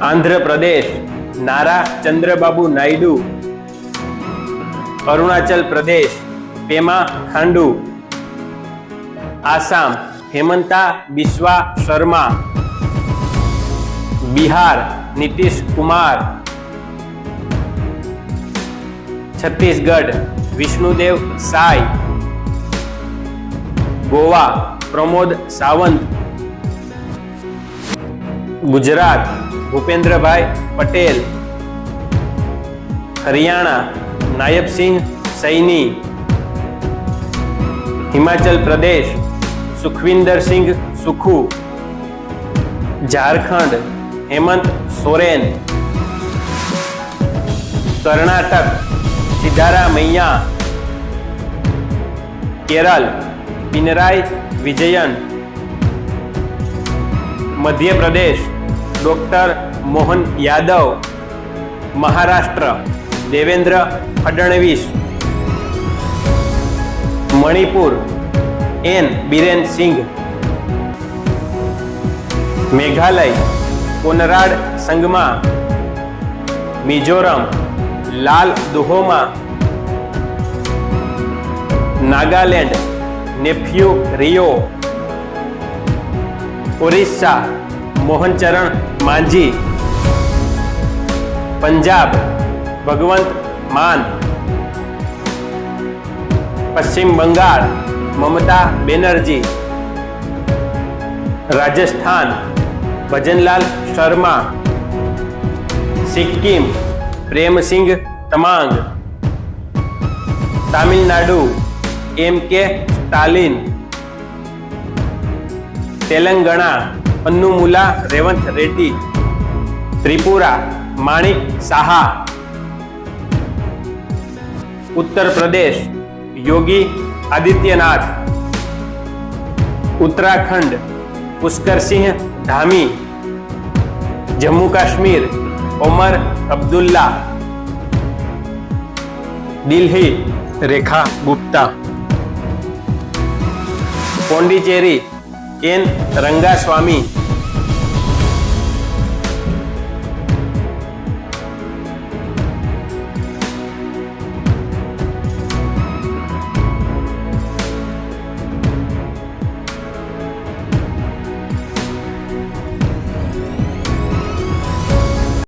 આંધ્ર પ્રદેશ નારા ચંદ્રબાબુ નાયડુ અરુણાચલ પ્રદેશ પેમા ખાંડુ આસામ હેમંતા બિસ્વા શર્મા બિહાર નીતિશ કુમાર છત્તીસગઢ વિષ્ણુદેવ સાય Goa Pramod Sawant Gujarat Bhupendrabhai Patel Haryana નાયબસિંહ Saini Himachal Pradesh Sukhvinder Singh Sukhu Jharkhand Hemant Soren Karnataka સિદ્ધારામૈયા Kerala Pinarayi Vijayan Madhya Pradesh doctor Mohan Yadav Maharashtra Devendra Fadnavis Manipur N Biren Singh Meghalaya Conrad Sangma Mizoram Lalduhoma Nagaland Neiphiu Rio Orissa મોહનચરણ Majhi Punjab, Bhagwant Mann. Paschim Bengal, Mamata Banerjee. Rajasthan, Bhajanlal Sharma. Sikkim Prem Singh Tamang. Tamil Nadu, એમ કે સ્ટાલિન. તેલંગણા અન્નુમુલા રેવંત રેડ્ડી ત્રિપુરા માણિક સાહા ઉત્તર પ્રદેશ યોગી આદિત્યનાથ ઉત્તરાખંડ પુષ્કરસિંહ ધામી જમ્મુ કાશ્મીર ઓમર અબ્દુલ્લા દિલ્હી રેખા Gupta Pondicherry in Rangaswami. Swami.